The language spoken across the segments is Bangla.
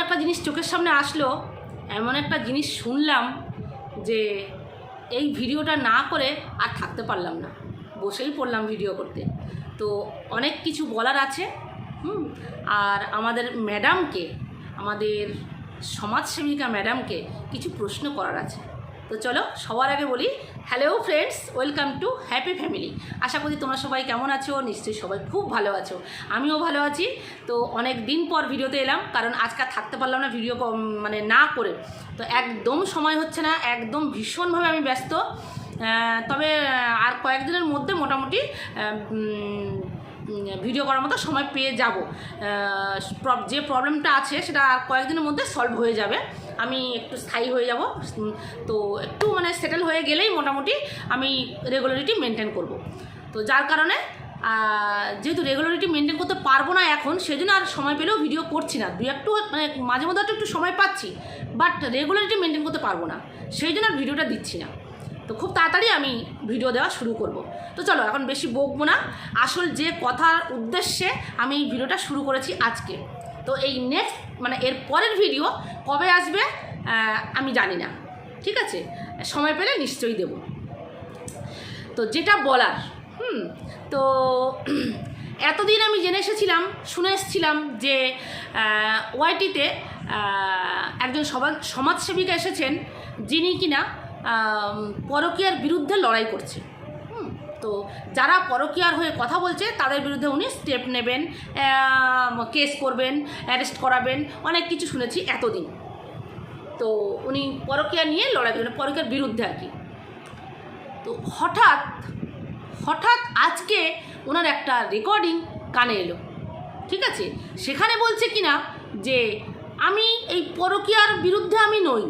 একটা জিনিস চোখের সামনে আসলো, এমন একটা জিনিস শুনলাম যে এই ভিডিওটা না করে আর থাকতে পারলাম না। বসেই পড়লাম ভিডিও করতে। তো অনেক কিছু বলার আছে, হুম? আর আমাদের ম্যাডামকে, আমাদের সমাজসেবিকা ম্যাডামকে কিছু প্রশ্ন করার আছে। তো চলো, সবার আগে বলি hello friends welcome to happy family আশা করি তোমরা সবাই কেমন আছো? নিশ্চয়ই সবাই খুব ভালো আছো। আমিও ভালো আছি। তো অনেক দিন পর ভিডিওতে এলাম, কারণ আজকে থাকতে পারলাম না ভিডিও মানে না করে। তো একদম সময় হচ্ছে না, একদম ভীষণভাবে আমি ব্যস্ত। তবে আর কয়েকদিনের মধ্যে মোটামুটি ভিডিও করার মতো সময় পেয়ে যাব। যে প্রবলেমটা আছে সেটা কয়েকদিনের মধ্যে সলভ হয়ে যাবে। আমি একটু স্থায়ী হয়ে যাব। তো একটু মানে সেটেল হয়ে গেলেই মোটামুটি আমি রেগুলারিটি মেনটেন করব। তো যার কারণে যেহেতু রেগুলারিটি মেনটেন করতে পারব না এখন, সেজন্য আর সময় পেলেও ভিডিও করছি না। দু, একটু মানে মাঝে মধ্যে একটু সময় পাচ্ছি বাট রেগুলারিটি মেনটেন করতে পারব না। সেই জন্য আর ভিডিওটা দিচ্ছি না। তো খুব তাড়াতাড়ি আমি ভিডিও দেওয়া শুরু করব। তো চলো, এখন বেশি বকবো না। আসল যে কথার উদ্দেশ্যে আমি এই ভিডিওটা শুরু করেছি আজকে। তো এই নেক্সট মানে এর পরের ভিডিও কবে আসবে আমি জানি না। ঠিক আছে? সময় পেলে নিশ্চয়ই দেব। তো যেটা বলার, হুম, তো এতদিন আমি জেনে এসেছিলাম, শুনে এসেছিলাম যে ওয়াইটিতে একজন সমাজ সমাজসেবিকা এসেছেন, যিনি কিনা পরকীয়ার বিরুদ্ধে লড়াই করছে। তো যারা পরকীয়ার হয়ে কথা বলছে, তাদের বিরুদ্ধে উনি স্টেপ নেবেন কেস করবেন অ্যারেস্ট করাবেন, অনেক কিছু শুনেছি এতদিন। তো উনি পরকীয়া নিয়ে লড়াই করবেন পরকীয়ার বিরুদ্ধে আর কি। তো হঠাৎ হঠাৎ আজকে ওনার একটা রেকর্ডিং কানে এলো। ঠিক আছে? সেখানে বলছে কিনা যে, আমি এই পরকীয়ার বিরুদ্ধে আমি নই।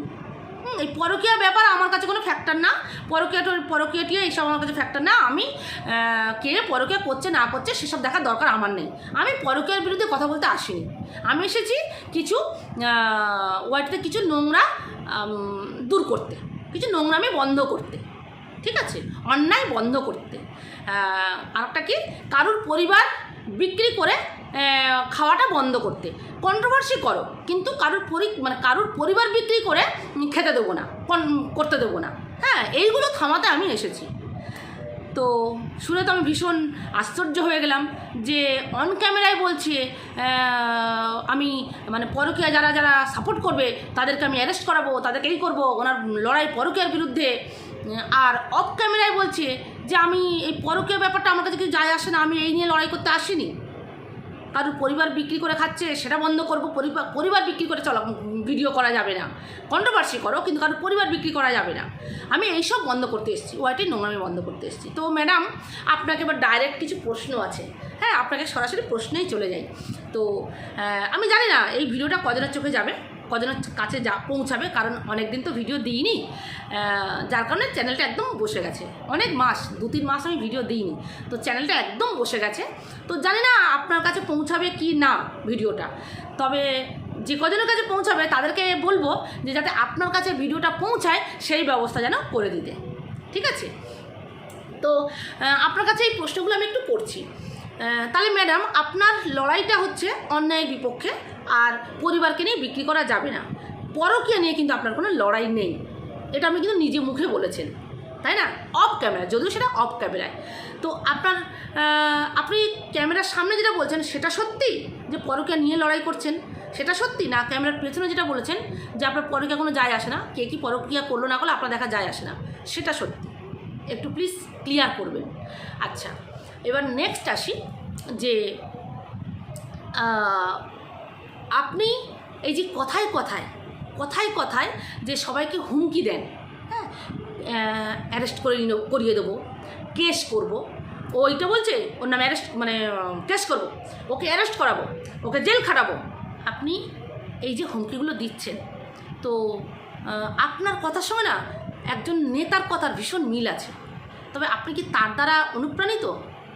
এই পরকীয়া ব্যাপার আমার কাছে কোনো ফ্যাক্টর না। পরকীয়া পরকীয়াটি এইসব আমার কাছে ফ্যাক্টর না। আমি কে পরকীয়া করছে, না করছে, সেসব দেখার দরকার আমার নেই। আমি পরকীয়ার বিরুদ্ধে কথা বলতে আসিনি। আমি এসেছি কিছু ওয়ার্ডতে কিছু নোংরা দূর করতে। কিছু নোংরামি বন্ধ করতে। ঠিক আছে? অন্যায় বন্ধ করতে। আর একটা কি? কারুর পরিবার বিক্রি করে খাওয়াটা বন্ধ করতে। কন্ট্রোভার্সি করো, কিন্তু কারুর পরি মানে কারুর পরিবার বিক্রি করে খেতে দেবো না করতে দেবো না। হ্যাঁ এইগুলো থামাতে আমি এসেছি। তো শুনে তো আমি ভীষণ আশ্চর্য হয়ে গেলাম যে অন ক্যামেরায় বলছে আমি মানে পরকীয়া যারা যারা সাপোর্ট করবে, তাদেরকে আমি অ্যারেস্ট করাবো, তাদেরকে এই করব, ওনার লড়াই পরকীয়ার বিরুদ্ধে। আর অফ ক্যামেরায় বলছে যে আমি এই পরকীয় ব্যাপারটা আমার কাছে কিছু যায় আসে না, আমি এই নিয়ে লড়াই করতে আসিনি। কারোর পরিবার বিক্রি করে খাচ্ছে, সেটা বন্ধ করব, পরিবার পরিবার বিক্রি করে চলা ভিডিও করা যাবে না। কন্ট্রোভার্সি করো, কিন্তু কারোর পরিবার বিক্রি করা যাবে না। আমি এইসব বন্ধ করতে এসেছি, ওয়াইটি নোংরামি বন্ধ করতে এসেছি। তো ম্যাডাম আপনাকে এবার ডাইরেক্ট কিছু প্রশ্ন আছে। হ্যাঁ আপনাকে সরাসরি প্রশ্নেই চলে যাই। তো আমি জানি না, এই ভিডিওটা কজনের চোখে যাবে? কজনের কাছে যা পৌঁছাবে কারণ অনেক দিন তো ভিডিও দিইনি। যার কারণে চ্যানেলটা একদম বসে গেছে। অনেক মাস দু তিন মাস আমি ভিডিও দিইনি। তো চ্যানেলটা একদম বসে গেছে। তো জানি না আপনার কাছে পৌঁছাবে কি না ভিডিওটা তবে যে কজনের কাছে পৌঁছাবে তাদেরকে বলব যে যাতে আপনার কাছে ভিডিওটা পৌঁছায় সেই ব্যবস্থা যেন করে দিতে। ঠিক আছে? তো আপনার কাছে এই প্রশ্নগুলো আমি একটু আহ, তাহলে ম্যাডাম আপনার লড়াইটা হচ্ছে অন্যায়ের বিপক্ষে। আর পরিবারকে নিয়ে বিক্রি করা যাবে না। পরকীয়া নিয়ে কিন্তু আপনার কোনো লড়াই নেই। এটা আপনি কিন্তু নিজে মুখে বলেছেন। তাই না? অফ ক্যামেরা, যদিও সেটা অফ ক্যামেরায়। তো আপনার আপনি ক্যামেরার সামনে যেটা বলছেন, সেটা সত্যি যে পরকীয়া নিয়ে লড়াই করছেন? সেটা সত্যি? না, ক্যামেরার পেছনে যেটা বলেছেন, যে আপনার পরকীয়া কোনো যায় আসে না, কে কি পরকীয়া করল না করল, আপনার দেখা যায় আসে না। সেটা সত্যি। একটু প্লিজ ক্লিয়ার করবেন। আচ্ছা এবার নেক্সট আসি যে আপনি এই যে কথায় কথায় কথায় কথায় যে সবাইকে হুমকি দেন হ্যাঁ অ্যারেস্ট করে করিয়ে দেবো কেস করব ওইটা বলছে, ওর নামে অ্যারেস্ট মানে কেস করব, ওকে অ্যারেস্ট করাবো, ওকে জেল খাটাবো। আপনি এই যে হুমকিগুলো দিচ্ছেন, তো আপনার কথার সঙ্গে না, একজন নেতার কথার ভীষণ মিল আছে। তবে আপনি কি তার দ্বারা অনুপ্রাণিত?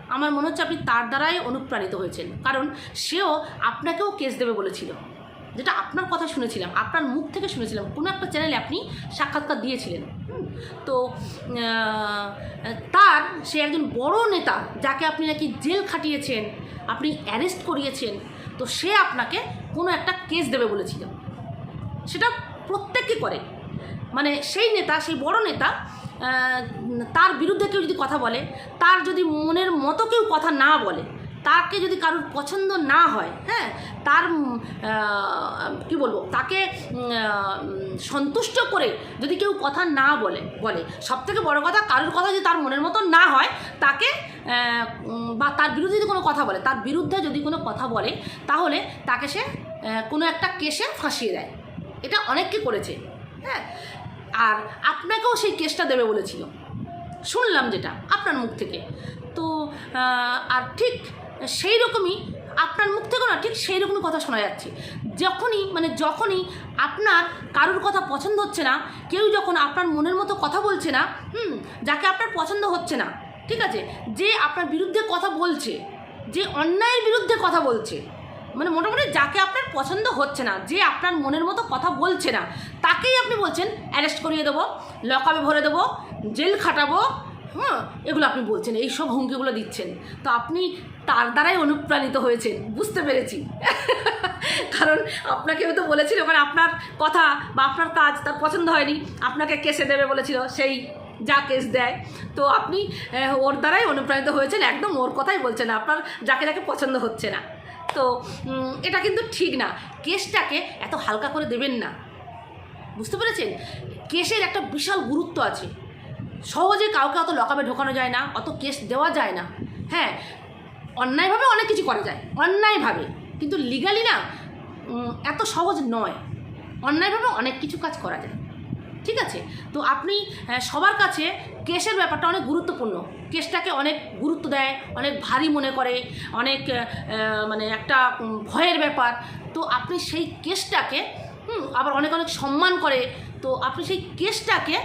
আমার মনে হচ্ছে আপনি তার দ্বারাই অনুপ্রাণিত হয়েছেন। কারণ সেও আপনাকেও কেস দেবে বলেছিল। যেটা আপনার কথা শুনেছিলাম, আপনার মুখ থেকে শুনেছিলাম, কোনো একটা চ্যানেলে আপনি সাক্ষাৎকার দিয়েছিলেন। তো তার সে একজন বড় নেতা, যাকে আপনি নাকি জেল খাটিয়েছেন, আপনি অ্যারেস্ট করিয়েছেন, তো সে আপনাকে কোনো একটা কেস দেবে বলেছিল। সেটা প্রত্যেককে করে। মানে সেই নেতা, সেই বড় নেতা তার বিরুদ্ধে কেউ যদি কথা বলে, তার যদি মনের মতো কেউ কথা না বলে, তাকে যদি কারোর পছন্দ না হয় হ্যাঁ তার কি বলব, তাকে সন্তুষ্ট করে যদি কেউ কথা না বলে বলে সব থেকে বড় কথা কারোর কথা যদি তার মনের মতো না হয়, তাকে বা তার বিরুদ্ধে যদি কোনো কথা বলে, তার বিরুদ্ধে যদি কোনো কথা বলে, তাহলে তাকে সে কোনো একটা কেসে ফাঁসিয়ে দেয়। এটা অনেককে করেছে হ্যাঁ। আর আপনাকেও সেই কেসটা দেবে বলেছিল। শুনলাম যেটা আপনার মুখ থেকে। তো আর ঠিক সেই রকমই আপনার মুখ থেকেও না, ঠিক সেই রকমই কথা শোনা যাচ্ছে। যখনই মানে যখনই আপনার কারোর কথা পছন্দ হচ্ছে না, কেউ যখন আপনার মনের মতো কথা বলছে না, হুম, যাকে আপনার পছন্দ হচ্ছে না, ঠিক আছে? যে আপনার বিরুদ্ধে কথা বলছে, যে অন্যায়ের বিরুদ্ধে কথা বলছে মানে মোটামুটি যাকে আপনার পছন্দ হচ্ছে না, যে আপনার মনের মতো কথা বলছে না, তাকেই আপনি বলছেন অ্যারেস্ট করিয়ে দেবো, লকআপে ভরে দেবো, জেল খাটাবো হ্যাঁ এগুলো আপনি বলছেন, এই সব হুমকিগুলো দিচ্ছেন। তো আপনি তার দ্বারাই অনুপ্রাণিত হয়েছেন, বুঝতে পেরেছি। কারণ আপনাকে হয়তো বলেছিল মানে আপনার কথা বা আপনার কাজ তার পছন্দ হয়নি, আপনাকে কেসে দেবে বলেছিল, সেই যা কেস দেয়। তো আপনি ওর দ্বারাই অনুপ্রাণিত হয়েছেন, একদম ওর কথাই বলছেন আপনার যাকে যাকে পছন্দ হচ্ছে না। তো এটা কিন্তু ঠিক না। কেসটাকে এত হালকা করে দেবেন না। বুঝতে পেরেছেন? কেসের একটা বিশাল গুরুত্ব আছে। সহজে কাউকে অত লকাবে ঢোকানো যায় না, অত কেস দেওয়া যায় না। হ্যাঁ অন্যায়ভাবে অনেক কিছু করা যায়, অন্যায়ভাবে। কিন্তু লিগালি না এত সহজ নয়। অন্যায়ভাবে অনেক কিছু কাজ করা যায়। ঠিক আছে? তো আপনি সবার কাছে কেসের ব্যাপারটা অনেক গুরুত্বপূর্ণ। কেসটাকে অনেক গুরুত্ব দেয় অনেক ভারী মনে করে অনেক মানে একটা ভয়ের ব্যাপার। তো আপনি সেই কেসটাকে হুম, আবার অনেক অনেক সম্মান করে তো আপনি সেই কেসটাকে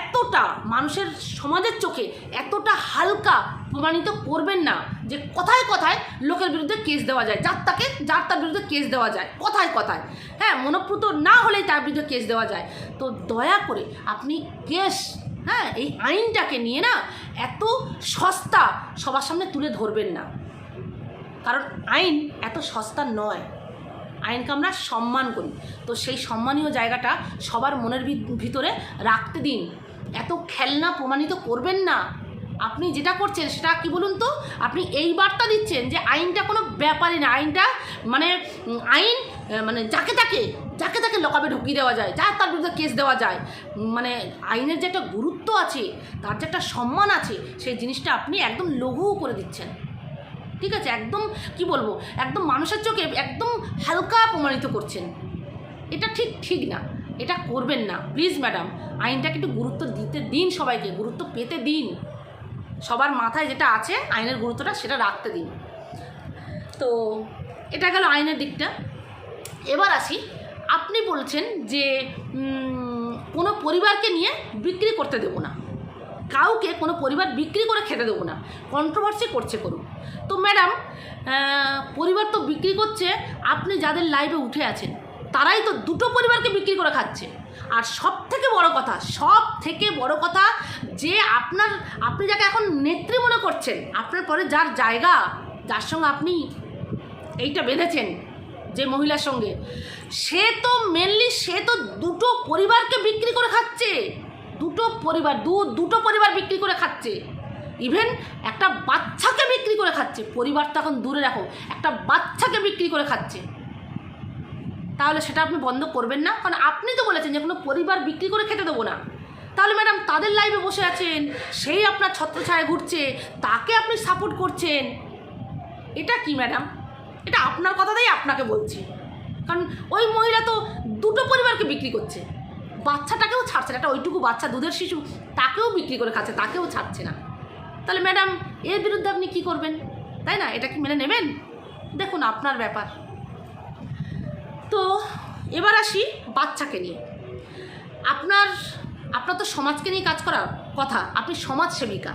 এতটা মানুষের সমাজের চোখে এতটা হালকা প্রমাণিত করবেন না যে কথায় কথায় লোকের বিরুদ্ধে কেস দেওয়া যায়। যার তাকে, যার তার বিরুদ্ধে কেস দেওয়া যায়। কথায় কথায়। হ্যাঁ মনপ্রুত না হলেই তার বিরুদ্ধে কেস দেওয়া যায়। তো দয়া করে আপনি কেস হ্যাঁ এই আইনটাকে নিয়ে না এত সস্তা সবার সামনে তুলে ধরবেন না। কারণ আইন এত সস্তা নয়। আইনকে আমরা সম্মান করি। তো সেই সম্মানীয় জায়গাটা সবার মনের ভিতরে রাখতে দিন। এত খেলনা প্রমাণিত করবেন না। আপনি যেটা করছেন সেটা কি বলুন তো? আপনি এই বার্তা দিচ্ছেন যে আইনটা কোনো ব্যাপারই না। আইনটা মানে আইন মানে যাকে তাকে যাকে তাকে লকাবে ঢুকিয়ে দেওয়া যায় যার তার বিরুদ্ধে কেস দেওয়া যায় মানে আইনের যে একটা গুরুত্ব আছে, তার যে একটা সম্মান আছে, সেই জিনিসটা আপনি একদম লঘু করে দিচ্ছেন। ঠিক আছে? একদম, কি বলব? একদম মানুষের চোখে একদম হালকা প্রমাণিত করছেন। এটা ঠিক ঠিক না। এটা করবেন না। প্লিজ ম্যাডাম, আইনটাকে একটু গুরুত্ব দিতে দিন সবাইকে, গুরুত্ব পেতে দিন। সবার মাথায় যেটা আছে, আইনের গুরুত্বটা সেটা রাখতে দিন। তো এটা গেল আইনের দিকটা। এবার আসি, আপনি বলছেন যে কোনো পরিবারকে নিয়ে বিক্রি করতে দেবো না। কাউকে কোনো পরিবার বিক্রি করে খেতে দেবো না। কন্ট্রোভার্সি করছে করুন তো ম্যাডাম পরিবার তো বিক্রি করছে, আপনি যাদের লাইভে উঠে আছেন, তারাই তো দুটো পরিবারকে বিক্রি করে খাচ্ছে। আর সব থেকে বড় কথা সব থেকে বড় কথা যে আপনার, আপনি যাকে এখন নেত্রী মনে করছেন, আপনার পরে যার জায়গা, যার সঙ্গে আপনি এইটা বেঁধেছেন যে মহিলার সঙ্গে, সে তো মেনলি সে তো দুটো পরিবারকে বিক্রি করে খাচ্ছে। দুটো পরিবার, দু, দুটো পরিবার বিক্রি করে খাচ্ছে। ইভেন একটা বাচ্চাকে বিক্রি করে খাচ্ছে। পরিবার তো এখন দূরে রাখো। একটা বাচ্চাকে বিক্রি করে খাচ্ছে। তাহলে সেটা আপনি বন্ধ করবেন না। কারণ আপনি তো বলেছেন যে কোনো পরিবার বিক্রি করে খেতে দেবো না। তাহলে ম্যাডাম তাদের লাইভে বসে আছেন, সেই আপনার ছত্রছায়া ঘুরছে, তাকে আপনি সাপোর্ট করছেন। এটা কি ম্যাডাম এটা আপনার কথাতেই আপনাকে বলছি। কারণ ওই মহিলা তো দুটো পরিবারকে বিক্রি করছে। বাচ্চাটাকেও ছাড়ছে না। একটা ওইটুকু বাচ্চা, দুধের শিশু, তাকেও বিক্রি করে খাচ্ছে, তাকেও ছাড়ছে না। তাহলে ম্যাডাম এর বিরুদ্ধে আপনি কি করবেন? তাই না? এটা কি মেনে নেবেন? দেখুন আপনার ব্যাপার। তো এবার আসি বাচ্চাকে নিয়ে। আপনার আপনার তো সমাজকে নিয়ে কাজ করার কথা, আপনি সমাজ সেবিকা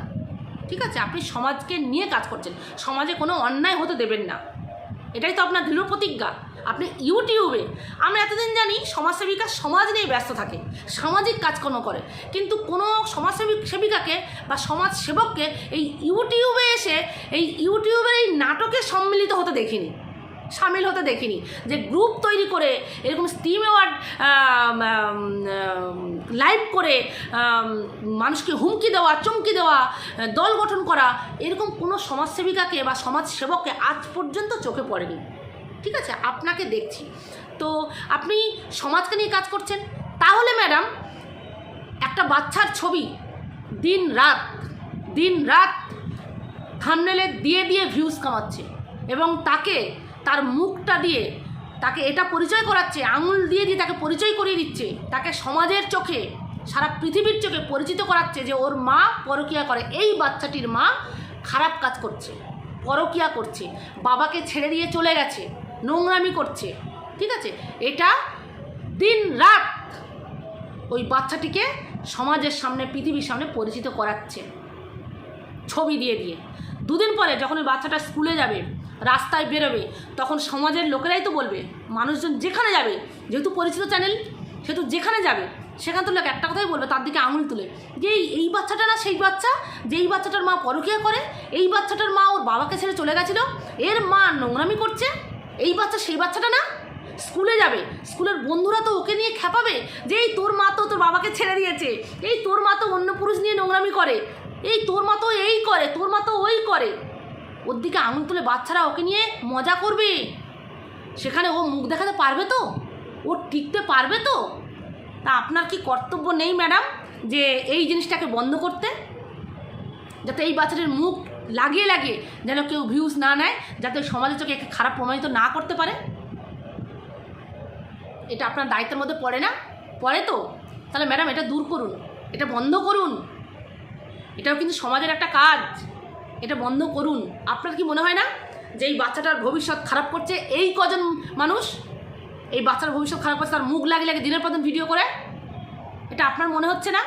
ঠিক আছে? আপনি সমাজকে নিয়ে কাজ করছেন। সমাজে কোনো অন্যায় হতে দেবেন না। এটাই তো আপনার দৃঢ় প্রতিজ্ঞা। আপনি ইউটিউবে, আমরা এতদিন জানি সমাজসেবিকা সমাজ নিয়ে ব্যস্ত থাকে, সামাজিক কাজকর্ম করে। কিন্তু কোনো সমাজসেবিক, সেবিকাকে বা সমাজ সেবককে এই ইউটিউবে এসে, এই ইউটিউবের এই নাটকে সম্মিলিত হতে দেখিনি। সামিল হতে দেখিনি। যে গ্রুপ তৈরি করে, এরকম স্টিম অ্যাওয়ার্ড লাইভ করে মানুষকে হুমকি দেওয়া, চমকি দেওয়া, দল গঠন করা, এরকম কোনো সমাজসেবিকাকে বা সমাজসেবককে আজ পর্যন্ত চোখে পড়েনি। ঠিক আছে? আপনাকে দেখছি। তো আপনি সমাজকে নিয়ে কাজ করছেন। তাহলে ম্যাডাম একটা বাচ্চার ছবি দিন রাত দিন রাত থামনেলে দিয়ে দিয়ে ভিউজ কামাচ্ছে এবং তাকে তার মুখটা দিয়ে তাকে এটা পরিচয় করাচ্ছে, আঙুল দিয়ে দিয়ে তাকে পরিচয় করিয়ে দিচ্ছে, তাকে সমাজের চোখে, সারা পৃথিবীর চোখে পরিচিত করাচ্ছে যে ওর মা পরকিয়া করে, এই বাচ্চাটির মা খারাপ কাজ করছে, পরকিয়া করছে, বাবাকে ছেড়ে দিয়ে চলে গেছে, নোংরামি করছে, ঠিক আছে? এটা দিন রাত ওই বাচ্চাটিকে সমাজের সামনে, পৃথিবীর সামনে পরিচিত করাচ্ছে, ছবি দিয়ে দিয়ে। দুদিন পরে যখন ওই বাচ্চাটা স্কুলে যাবে রাস্তায় বেরোবে, তখন সমাজের লোকেরাই তো বলবে, মানুষজন যেখানে যাবে, যেহেতু পরিচিত চ্যানেল সেহেতু যেখানে যাবে, সেখান তো লোক একটা কথাই বলবে, তার দিকে আঙুল তুলে, যে এই বাচ্চাটা না সেই বাচ্চা যে এই বাচ্চাটার মা পরকিয়া করে, এই বাচ্চাটার মা ওর বাবাকে ছেড়ে চলে গেছিল, এর মা নোংরামি করছে, এই বাচ্চা সেই বাচ্চাটা না স্কুলে যাবে, স্কুলের বন্ধুরা তো ওকে নিয়ে খেপাবে, যে এই তোর মা তো তোর বাবাকে ছেড়ে দিয়েছে, এই তোর মা তো অন্য পুরুষ নিয়ে নোংরামি করে, এই তোর মা তো এই করে, তোর মা তো ওই করে ওর দিকে আঙুল তুলে বাচ্চারা ওকে নিয়ে মজা করবে। সেখানে ও মুখ দেখাতে পারবে তো? ও টিকতে পারবে তো? তা আপনার কি কর্তব্য নেই, ম্যাডাম, যে এই জিনিসটাকে বন্ধ করতে? যাতে এই বাচ্চাদের মুখ লাগিয়ে লাগিয়ে যেন কেউ ভিউজ না নেয়, যাতে সমাজের চোখে একে খারাপ প্রমাণিত না করতে পারে? এটা আপনার দায়িত্বের মধ্যে পড়ে না? পড়ে তো? তাহলে ম্যাডাম, এটা দূর করুন। এটা বন্ধ করুন। এটাও কিন্তু সমাজের একটা কাজ। এটা বন্ধ করুন। আপনার কি মনে হয় না যে এই বাচ্চাটার ভবিষ্যৎ খারাপ করছে? এই কজন মানুষ এই বাচ্চার ভবিষ্যৎ খারাপ করছে, তার মুখ লাগিয়ে লাগে দিনের পর দিন ভিডিও করে? এটা আপনার মনে হচ্ছে না?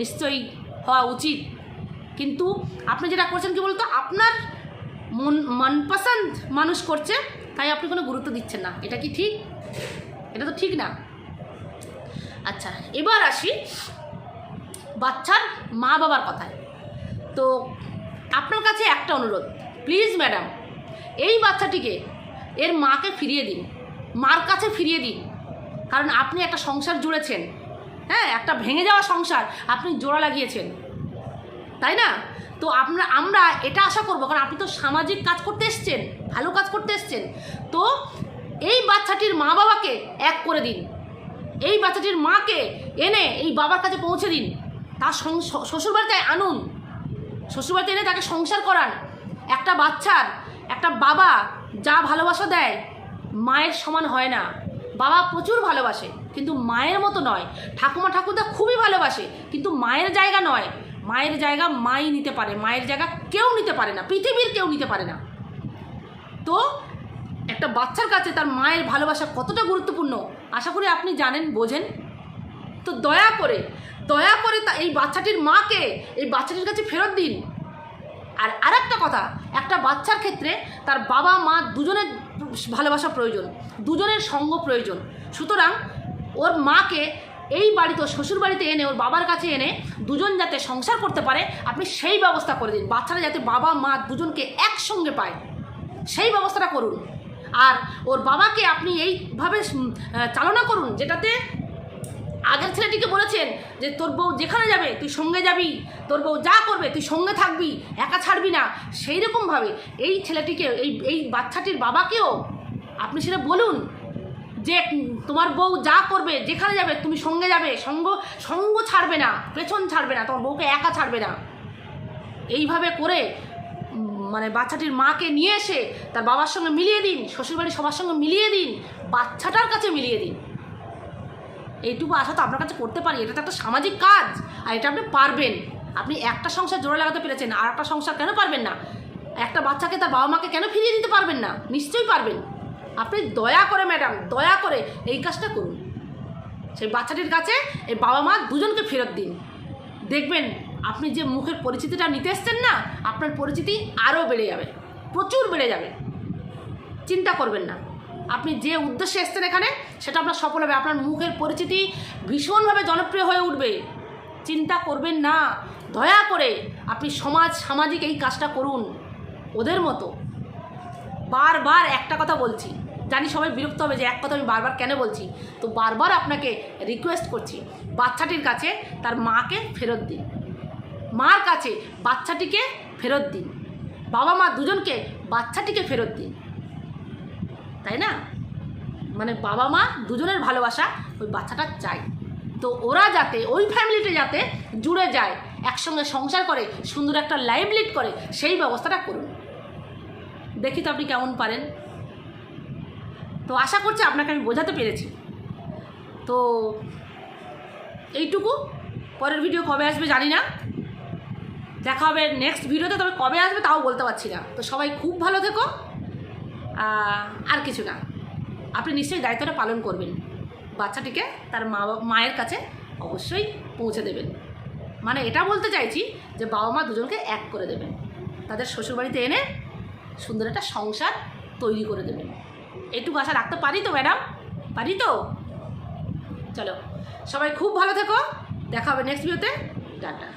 নিশ্চয়ই হওয়া উচিত। কিন্তু আপনি যেটা করছেন কি বলতো? আপনার মন মনপসন্দ মানুষ করছে, তাই আপনি কোনো গুরুত্ব দিচ্ছেন না। এটা কি ঠিক? এটা তো ঠিক না। আচ্ছা এবার আসি বাচ্চার মা বাবার কথায়। তো আপনার কাছে একটা অনুরোধ। প্লিজ, ম্যাডাম, এই বাচ্চাটিকে এর মাকে ফিরিয়ে দিন, মার কাছে ফিরিয়ে দিন। কারণ আপনি একটা সংসার জুড়েছেন হ্যাঁ একটা ভেঙে যাওয়া সংসার আপনি জোড়া লাগিয়েছেন। তাই না? তো আমরা আমরা এটা আশা করব, কারণ আপনি তো সামাজিক কাজ করতে এসছেন, ভালো কাজ করতে এসছেন। তো এই বাচ্চাটির মা বাবাকে এক করে দিন। এই বাচ্চাটির মাকে এনে এই বাবার কাছে পৌঁছে দিন। তার শ্বশুরবাড়িতে আনুন। শ্বশুরবাড়িতে এনে তাকে সংসার করান। একটা বাচ্চার, একটা বাবা যা ভালোবাসা দেয়, মায়ের সমান হয় না। বাবা প্রচুর ভালোবাসে, কিন্তু মায়ের মতো নয়। ঠাকুমা ঠাকুরদা খুবই ভালোবাসে, কিন্তু মায়ের জায়গা নয়। মায়ের জায়গা মাই নিতে পারে, মায়ের জায়গা কেউ নিতে পারে না, পৃথিবীর কেউ নিতে পারে না। তো একটা বাচ্চার কাছে তার মায়ের ভালোবাসা কতটা গুরুত্বপূর্ণ, আশা করি আপনি জানেন, বোঝেন। তো দয়া করে দয়া করে তা, এই বাচ্চাটির মাকে, এই বাচ্চাটির কাছে ফেরত দিন। আর আরেকটা কথা, একটা বাচ্চার ক্ষেত্রে তার বাবা, মা দুজনের ভালোবাসা প্রয়োজন, দুজনের সঙ্গ প্রয়োজন। সুতরাং ওর মাকে এই বাড়িতে, ওর শ্বশুর বাড়িতে এনে, ওর বাবার কাছে এনে দুজন যাতে সংসার করতে পারে, আপনি সেই ব্যবস্থা করে দিন। বাচ্চারা যাতে বাবা, মা দুজনকে একসঙ্গে পায়, সেই ব্যবস্থাটা করুন। আর ওর বাবাকে আপনি এইভাবে চালনা করুন, যেটাতে আগের ছেলেটিকে বলেছেন যে তোর বউ যেখানে যাবে, তুই সঙ্গে যাবি, তোর বউ যা করবে, তুই সঙ্গে থাকবি, একা ছাড়বি না। সেই রকমভাবে এই ছেলেটিকে, এই এই বাচ্চাটির বাবাকেও আপনি সেটা বলুন যে তোমার বউ যা করবে, যেখানে যাবে, তুমি সঙ্গে যাবে, সঙ্গ সঙ্গ ছাড়বে না, পেছন ছাড়বে না, তোমার বউকে একা ছাড়বে না। এইভাবে করে মানে বাচ্চাটির মাকে নিয়ে এসে তার বাবার সঙ্গে মিলিয়ে দিন, শ্বশুরবাড়ির সবার সঙ্গে মিলিয়ে দিন, বাচ্চাটার কাছে মিলিয়ে দিন। এইটুকু আশা তো আপনার কাছে করতে পারি, এটা তো একটা সামাজিক কাজ, আর এটা আপনি পারবেন। আপনি একটা সংসার জোড়া লাগাতে পেরেছেন, আর একটা সংসার কেন পারবেন না? একটা বাচ্চাকে তার বাবা মাকে কেন ফিরিয়ে দিতে পারবেন না? নিশ্চয়ই পারবেন। আপনি দয়া করে, ম্যাডাম, দয়া করে এই কাজটা করুন। সেই বাচ্চাটির কাছে এই বাবা মা দুজনকে ফেরত দিন। দেখবেন আপনি যে মুখের পরিচিতিটা নিতে এসছেন না, আপনার পরিচিতি আরও বেড়ে যাবে, প্রচুর বেড়ে যাবে। চিন্তা করবেন না। আপনি যে উদ্দেশ্যে এসছেন এখানে, সেটা আপনার সফল হবে। আপনার মুখের পরিচিতি ভীষণভাবে জনপ্রিয় হয়ে উঠবে। চিন্তা করবেন না। দয়া করে আপনি সমাজ, সামাজিক এই কাজটা করুন। ওদের মতো। বারবার একটা কথা বলছি। জানি সবাই বিরক্ত হবে যে এক কথা আমি বারবার কেন বলছি। তো বারবার আপনাকে রিকোয়েস্ট করছি, বাচ্চাটির কাছে তার মাকে ফেরত দিন। মার কাছে বাচ্চাটিকে ফেরত দিন। বাবা মা দুজনকে বাচ্চাটিকে ফেরত দিন। তাই না? মানে বাবা মা দুজনের ভালোবাসা ওই বাচ্চাটা চাই তো ওরা যাতে, ওই ফ্যামিলিতে যাতে জুড়ে যায়, একসঙ্গে সংসার করে, সুন্দর একটা লাইভ লিড করে, সেই ব্যবস্থাটা করুন। দেখি তো আপনি কেমন পারেন। তো আশা করছি আপনাকে আমি বোঝাতে পেরেছি। তো এইটুকু। পরের ভিডিও কবে আসবে জানি না। দেখা হবে নেক্সট ভিডিওতে তবে কবে আসবে তাও বলতে পারছি না। তো সবাই খুব ভালো থেকো। আর কিছু না। আপনি নিশ্চয়ই দায়িত্বটা পালন করবেন। বাচ্চাটিকে তার মা মায়ের কাছে অবশ্যই পৌঁছে দেবেন। মানে এটা বলতে চাইছি যে বাবা মা দুজনকে এক করে দেবেন। তাদের শ্বশুরবাড়িতে এনে সুন্দর একটা সংসার তৈরি করে দেবেন। এইটুকু আশা রাখতে পারি তো, ম্যাডাম? পারি তো? চলো, সবাই খুব ভালো থেকো। দেখা হবে নেক্সট ভিডিওতে টাটা।